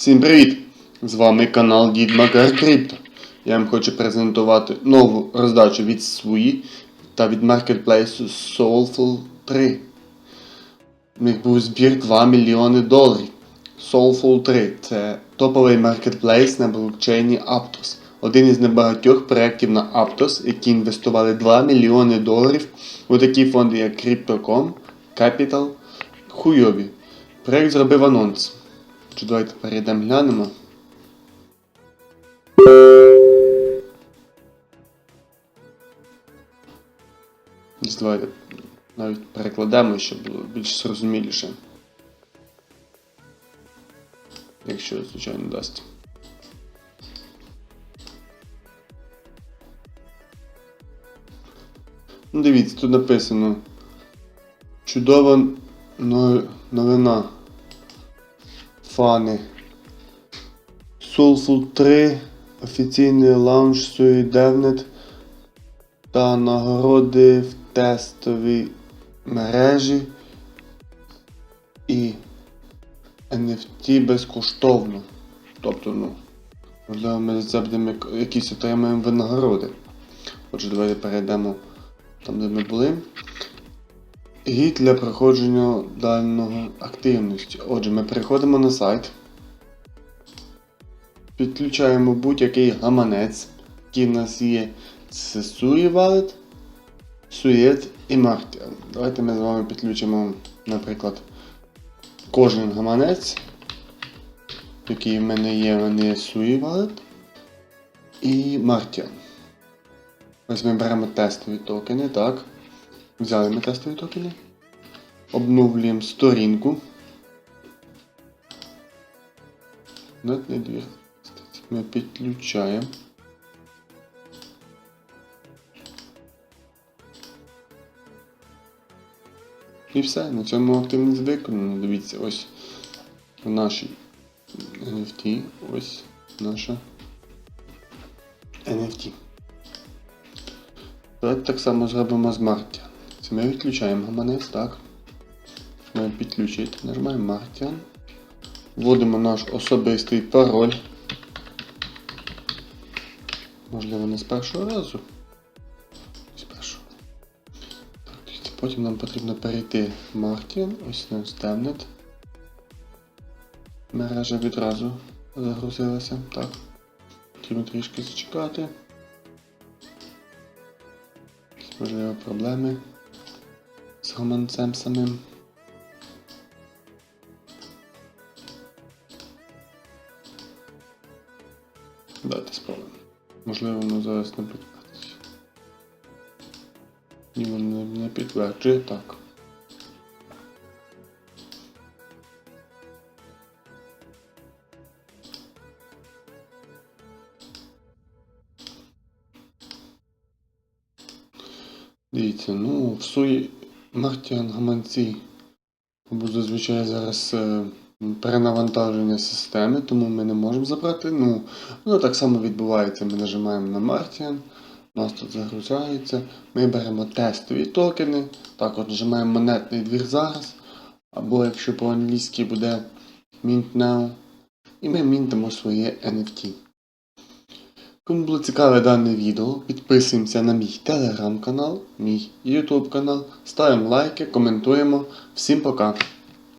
Всім привіт! З вами канал Дід Крипто. Я вам хочу презентувати нову роздачу від SWI та від маркетплейсу Soulful 3. У них був збір 2 мільйони доларів. Soulful 3 це топовий маркетплейс на блокчейні Aptos. Один із небагатьох проєктів на Aptos, які інвестували 2 мільйони доларів у такі фонди, як Crypto.com, Capital, Хуйові. Проєкт зробив анонс. Чи давайте перейдемо глянемо. Давайте навіть перекладемо, щоб було більш зрозуміліше. Якщо, звичайно, дасть. Ну, дивіться, тут написано. Чудова новина. Фани. Soulful 3, офіційний лаунч DevNet та нагороди в тестовій мережі і NFT безкоштовно. Тобто, ну, можливо, ми за це будемо якісь отримаємо винагороди. Отже, давайте перейдемо там, де ми були. Гід для проходження даного активності. Отже, ми переходимо на сайт. Підключаємо будь-який гаманець, який в нас є. Це Sui Wallet, Suet і Martian. Давайте ми з вами підключимо, наприклад, кожен гаманець, який в мене є, в мене є Sui Wallet і Martian. Ось ми беремо тестові токени, так. Взяли ми тестові токени. Обновлюємо сторінку. Нетний двір. Ми підключаємо. І все, на цьому активність виконано. Дивіться, ось в нашій NFT, ось наша NFT. Давайте так само зробимо з Martian. Це ми відключаємо гаманець, так. Ми підключити, нажимаємо Martian. Вводимо наш особистий пароль. Можливо, не з першого разу. З першого. Так, потім нам потрібно перейти в Martian, ось наш DevNet. Мережа відразу загрузилася. Так. Потрібно трішки зачекати. Можливо, проблеми з гаманцем самим. Давайте спробуємо. Можливо, воно зараз не підтвердиться. Ні, не, не підтверджує так. Дивіться, ну в суї Мартіан гаманці бо зазвичай зараз е, перенавантаження системи, тому ми не можемо забрати. Ну, воно так само відбувається. Ми нажимаємо на Martian, у нас тут загружається. Ми беремо тестові токени, також нажимаємо монетний двір зараз. Або якщо по-англійськи буде Mint Now. І ми мінтимо своє NFT. Кому було цікаве дане відео, підписуємося на мій телеграм-канал, мій YouTube канал, ставимо лайки, коментуємо. Всім пока!